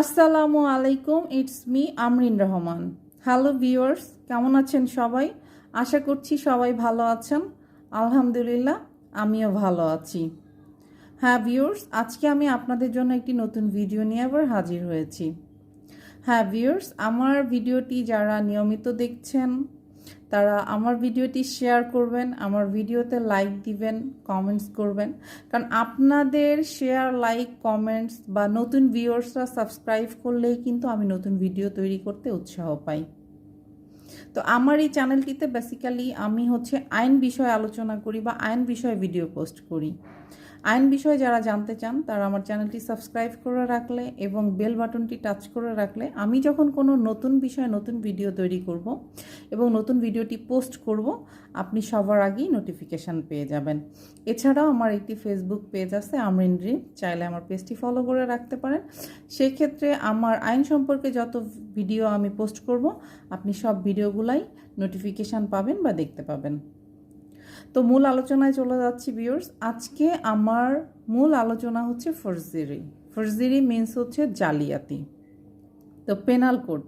আসসালামু আলাইকুম it's me Amreen Rahman. Hello viewers কেমন আছেন সবাই? আশা করছি সবাই ভালো আছেন। আলহামদুলিল্লাহ, আমিও ভালো আছি। হ্যাঁ ভিউয়ার্স আজকে আমি আপনাদের জন্য একটি নতুন ভিডিও নিয়ে আবার হাজির হয়েছি। হ্যাঁ ভিউয়ার্স আমার ভিডিওটি যারা নিয়মিত দেখছেন তারা আমার ভিডিওটি শেয়ার করবেন, আমার ভিডিওতে লাইক দিবেন কমেন্টস করবেন। কারণ আপনাদের শেয়ার লাইক কমেন্টস বা নতুন ভিউয়ার্সরা সাবস্ক্রাইব করলেই কিন্তু আমি নতুন ভিডিও তৈরি করতে উৎসাহ পাই। তো আমার এই চ্যানেলটিতে বেসিক্যালি আমি হচ্ছে আইন বিষয়ে আলোচনা করি বা আইন বিষয়ে ভিডিও পোস্ট করি। আইন বিষয়ে যারা জানতে চান, তারা আমার চ্যানেলটি সাবস্ক্রাইব করে রাখলে এবং বেল বাটনটি টাচ করে রাখলে আমি যখন কোনো নতুন বিষয়ে নতুন ভিডিও তৈরি করব এবং নতুন ভিডিওটি পোস্ট করব, আপনি সবার আগেই নোটিফিকেশান পেয়ে যাবেন। এছাড়াও আমার একটি ফেসবুক পেজ আছে, আমরিন ড্রিম চাইলে আমার পেজটি ফলো করে রাখতে পারেন। সেক্ষেত্রে আমার আইন সম্পর্কে যত ভিডিও আমি পোস্ট করব, আপনি সব ভিডিওগুলাই নোটিফিকেশান পাবেন বা দেখতে পাবেন। তো মূল আলোচনায় চলে যাচ্ছি বিয়র্স আজকে আমার মূল আলোচনা হচ্ছে ফরজিরি ফরজিরি মিন্স হচ্ছে জালিয়াতি। তো পেনাল কোড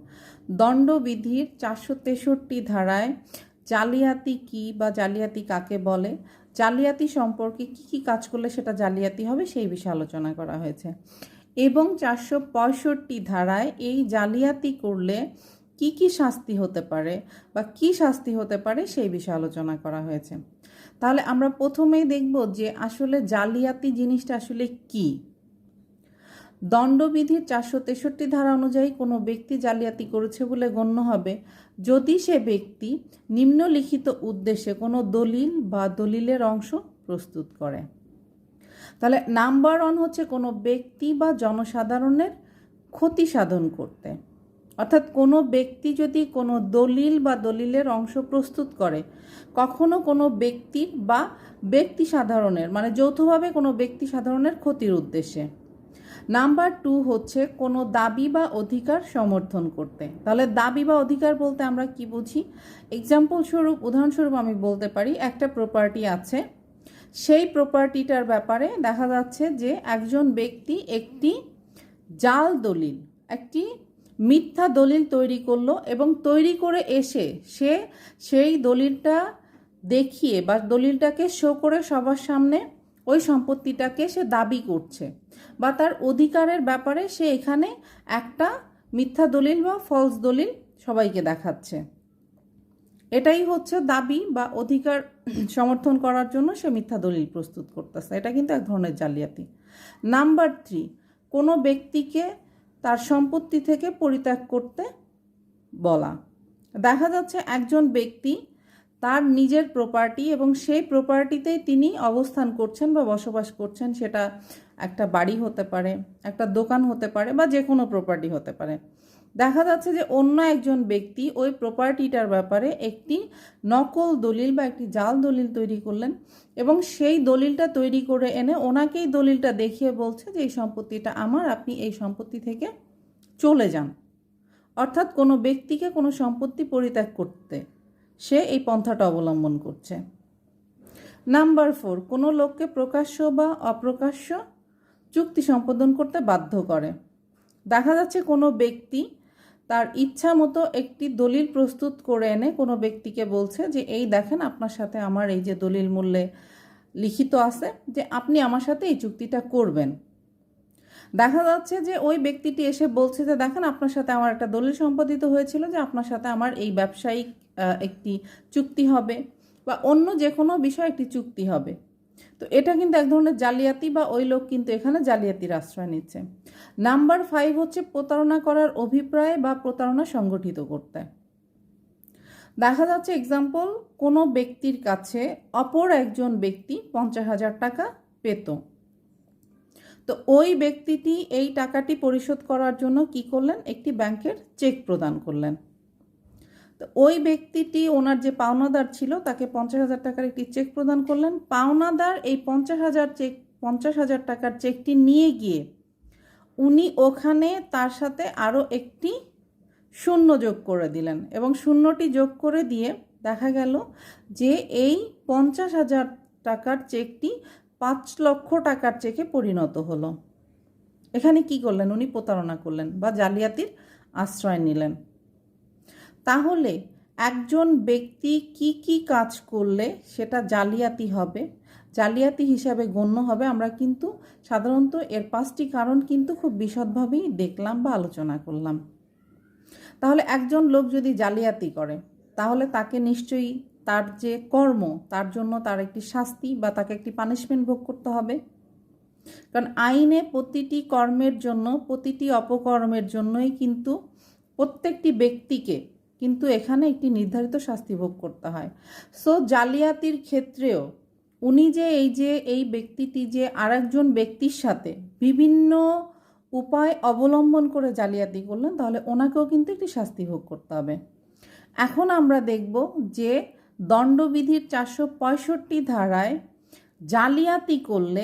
দণ্ডবিধির চারশো তেষট্টি ধারায় জালিয়াতি কি বা জালিয়াতি কাকে বলে? জালিয়াতি সম্পর্কে কি কি কাজ করলে সেটা জালিয়াতি হবে সেই বিষয়ে আলোচনা করা হয়েছে। এবং চারশো পঁয়ষট্টি ধারায় এই জালিয়াতি করলে কি কি শাস্তি হতে পারে বা কি শাস্তি হতে পারে সেই বিষয়ে আলোচনা করা হয়েছে। তাহলে আমরা প্রথমেই দেখব যে আসলে জালিয়াতি জিনিসটা আসলে কি। দণ্ডবিধির চারশো তেষট্টি ধারা অনুযায়ী কোনো ব্যক্তি জালিয়াতি করেছে বলে গণ্য হবে। যদি সে ব্যক্তি নিম্নলিখিত উদ্দেশ্যে কোনো দলিল বা দলিলের অংশ প্রস্তুত করে। তাহলে নাম্বার ওয়ান হচ্ছে কোনো ব্যক্তি বা জনসাধারণের ক্ষতি সাধন করতে। অর্থাৎ কোনো ব্যক্তি যদি কোনো দলিল বা দলিলের অংশ প্রস্তুত করে, কখনো কোনো ব্যক্তির বা ব্যক্তি সাধারণের মানে যৌথভাবে কোনো ব্যক্তি সাধারণের ক্ষতির উদ্দেশ্যে। নাম্বার টু হচ্ছে কোনো দাবি বা অধিকার সমর্থন করতে। তাহলে দাবি বা অধিকার বলতে আমরা কি বুঝি? এক্সাম্পল স্বরূপ, উদাহরণস্বরূপ আমি বলতে পারি, একটা প্রপার্টি আছে। সেই প্রপার্টিটার ব্যাপারে দেখা যাচ্ছে যে একজন ব্যক্তি একটি জাল দলিল, একটি মিথ্যা দলিল তৈরি করল এবং তৈরি করে এসে সে সেই দলিলটা দেখিয়ে বা দলিলটাকে শো করে সবার সামনে ওই সম্পত্তিটাকে সে দাবি করছে বা তার অধিকারের ব্যাপারে সে এখানে একটা মিথ্যা দলিল বা ফলস দলিল সবাইকে দেখাচ্ছে। এটাই হচ্ছে দাবি বা অধিকার সমর্থন করার জন্য সে মিথ্যা দলিল প্রস্তুত করতেছে। এটা কিন্তু এক ধরনের জালিয়াতি। নাম্বার থ্রি কোনো ব্যক্তিকে তার সম্পত্তি থেকে পরিত্যাগ করতে বলা। দেখা যাচ্ছে একজন ব্যক্তি তার নিজের প্রপার্টি এবং সেই প্রপার্টিতেই তিনি অবস্থান করছেন বা বসবাস করছেন, সেটা একটা বাড়ি হতে পারে, একটা দোকান হতে পারে বা যে কোনো প্রপার্টি হতে পারে। দেখা যাচ্ছে যে অন্য একজন ব্যক্তি ওই প্রপার্টিটার ব্যাপারে একটি নকল দলিল বা একটি জাল দলিল তৈরি করলেন এবং সেই দলিলটা তৈরি করে এনে ওনাকেই দলিলটা দেখিয়ে বলছে যে এই সম্পত্তিটা আমার, আপনি এই সম্পত্তি থেকে চলে যান। অর্থাৎ কোনো ব্যক্তিকে কোনো সম্পত্তি পরিত্যাগ করতে সে এই পন্থাটা অবলম্বন করছে। নাম্বার ফোর, কোনো লোককে প্রকাশ্য বা অপ্রকাশ্য চুক্তি সম্পাদন করতে বাধ্য করে। দেখা যাচ্ছে কোনো ব্যক্তি তার ইচ্ছা মতো একটি দলিল প্রস্তুত করে এনে কোনো ব্যক্তিকে বলছে যে, এই দেখেন আপনার সাথে আমার এই যে দলিল মূল্যে লিখিত আছে যে, আপনি আমার সাথে এই চুক্তিটা করবেন। দেখা যাচ্ছে যে, ওই ব্যক্তিটি এসে বলছে যে, দেখেন আপনার সাথে আমার একটা দলিল সম্পাদিত হয়েছিল যে, আপনার সাথে আমার এই ব্যবসায়িক একটি চুক্তি হবে বা অন্য যে কোনো বিষয়ে একটি চুক্তি হবে। তো এটা কিন্তু এক ধরনের জালিয়াতি বা ওই লোক কিন্তু এখানে জালিয়াতির আশ্রয় নিচ্ছে। নাম্বার ফাইভ হচ্ছে প্রতারণা করার অভিপ্রায় বা প্রতারণা সংগঠিত করতে। দেখা যাচ্ছে এক্সাম্পল কোনো ব্যক্তির কাছে অপর একজন ব্যক্তি পঞ্চাশ হাজার টাকা পেত। তো ওই ব্যক্তিটি এই টাকাটি পরিশোধ করার জন্য কি করলেন? একটি ব্যাংকের চেক প্রদান করলেন। তো ওই ব্যক্তিটি ওনার যে পাওনাদার ছিল, তাকে পঞ্চাশ হাজার টাকার একটি চেক প্রদান করলেন। পাওনাদার এই পঞ্চাশ হাজার চেক পঞ্চাশ হাজার টাকার চেকটি নিয়ে গিয়ে উনি ওখানে তার সাথে আরও একটি শূন্য যোগ করে দিলেন এবং শূন্যটি যোগ করে দিয়ে দেখা গেল যে এই পঞ্চাশ হাজার টাকার চেকটি পাঁচ লক্ষ টাকার চেকে পরিণত হলো। এখানে কি করলেন? উনি প্রতারণা করলেন বা জালিয়াতির আশ্রয় নিলেন। তাহলে একজন ব্যক্তি কি কি কাজ করলে সেটা জালিয়াতি হবে? জালিয়াতি হিসাবে গণ্য হবে। আমরা কিন্তু সাধারণত এর পাঁচটি কারণ কিন্তু খুব বিশদভাবেই দেখলাম বা আলোচনা করলাম। তাহলে একজন লোক যদি জালিয়াতি করে, তাহলে তাকে নিশ্চয়ই তার যে কর্ম, তার জন্য তার একটি শাস্তি বা তাকে একটি পানিশমেন্ট ভোগ করতে হবে। কারণ আইনে প্রতিটি কর্মের জন্য, প্রতিটি অপকর্মের জন্যই কিন্তু প্রত্যেকটি ব্যক্তিকে কিন্তু এখানে একটি নির্ধারিত শাস্তি ভোগ করতে হয়। সো জালিয়াতির ক্ষেত্রেও উনি যে এই যে, এই ব্যক্তিটি যে আরেকজন ব্যক্তির সাথে বিভিন্ন উপায় অবলম্বন করে জালিয়াতি করলেন, তাহলে ওনাকেও কিন্তু একটি শাস্তি ভোগ করতে হবে। এখন আমরা দেখব যে দণ্ডবিধির চারশো পঁয়ষট্টি ধারায় জালিয়াতি করলে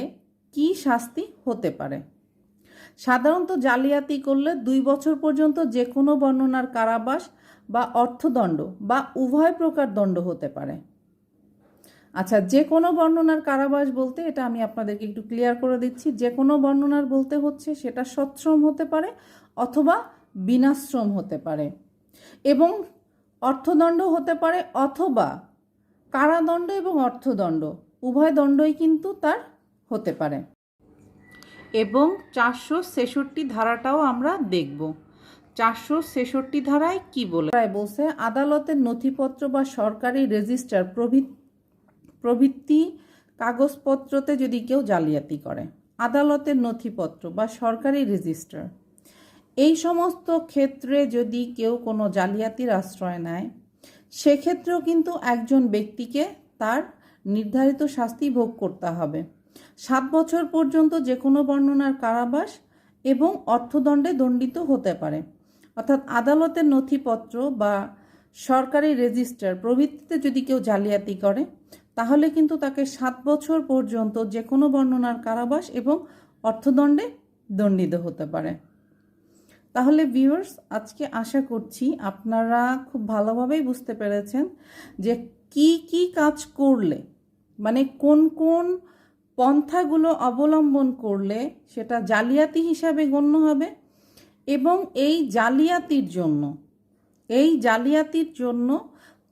কি শাস্তি হতে পারে? সাধারণত জালিয়াতি করলে দুই বছর পর্যন্ত যে কোনো বর্ণনার কারাবাস বা অর্থদণ্ড বা উভয় প্রকার দণ্ড হতে পারে। আচ্ছা যে কোনো বর্ণনার কারাবাস বলতে এটা আমি আপনাদেরকে একটু ক্লিয়ার করে দিচ্ছি, যে কোনো বর্ণনার বলতে হচ্ছে সেটা সৎশ্রম হতে পারে অথবা বিনাশ্রম হতে পারে। এবং অর্থদণ্ড হতে পারে অথবা কারাদণ্ড এবং অর্থদণ্ড, উভয় দণ্ডই কিন্তু তার হতে পারে। এবং চারশো ছেষট্টি ধারাটাও আমরা দেখব। চারশো ছেষট্টি ধারায় কি বলে? বলছে আদালতের নথিপত্র বা সরকারি রেজিস্টার প্রভৃতি প্রভৃতি কাগজপত্রতে যদি কেউ জালিয়াতি করে, আদালতের নথিপত্র বা সরকারি রেজিস্টার, এই সমস্ত ক্ষেত্রে যদি কেউ কোনো জালিয়াতির আশ্রয় নেয়, সেক্ষেত্রেও কিন্তু একজন ব্যক্তিকে তার নির্ধারিত শাস্তি ভোগ করতে হবে। সাত বছর পর্যন্ত যে কোনো বর্ণনার কারাবাস এবং অর্থদণ্ডে দণ্ডিত হতে পারে। অর্থাৎ আদালতের নথিপত্র বা সরকারি রেজিস্টার প্রভৃতিতে যদি কেউ জালিয়াতি করে তাহলে কিন্তু তাকে সাত বছর পর্যন্ত যে কোনো বর্ণনার কারাবাস এবং অর্থদণ্ডে দণ্ডিত হতে পারে। তাহলে ভিউয়ার্স আজকে আশা করছি আপনারা খুব ভালোভাবেই বুঝতে পেরেছেন যে কি কি কাজ করলে মানে কোন কোন পন্থাগুলো অবলম্বন করলে সেটা জালিয়াতি হিসাবে গণ্য হবে এবং এই জালিয়াতির জন্য, এই জালিয়াতির জন্য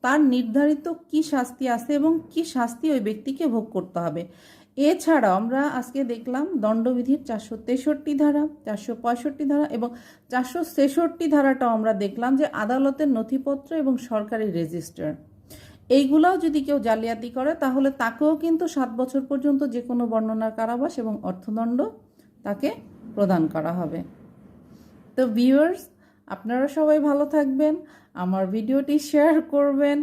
তার নির্ধারিত কি শাস্তি আছে এবং কি শাস্তি ওই ব্যক্তিকে ভোগ করতে হবে। এছাড়াও আমরা আজকে দেখলাম দণ্ডবিধির চারশো তেষট্টি ধারা, চারশো পঁয়ষট্টি ধারা এবং চারশো ছেষট্টি ধারাটাও আমরা দেখলাম যে আদালতের নথিপত্র এবং সরকারি রেজিস্টার। এইগুলাও যদি কেউ জালিয়াতি করে, তাহলে তাকেও কিন্তু সাত বছর পর্যন্ত যে কোনো বর্ণনার কারাবাস এবং অর্থদণ্ড তাকে প্রদান করা হবে। তো ভিউয়ার্স আপনারা সবাই ভালো থাকবেন, আমার ভিডিওটি শেয়ার করবেন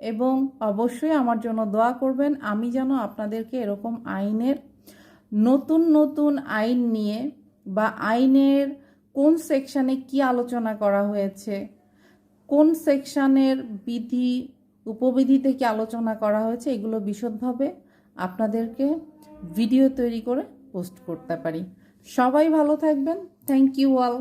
এবং অবশ্যই আমার জন্য দোয়া করবেন। আমি যেন আপনাদেরকে এরকম আইনের, নতুন নতুন আইন নিয়ে বা আইনের কোন সেকশানে কি আলোচনা করা হয়েছে, কোন সেকশানের বিধি উপবিধি থেকে আলোচনা করা হয়েছে, এগুলো বিশদভাবে আপনাদেরকে ভিডিও তৈরি করে পোস্ট করতে পারি। সবাই ভালো থাকবেন। Thank you all.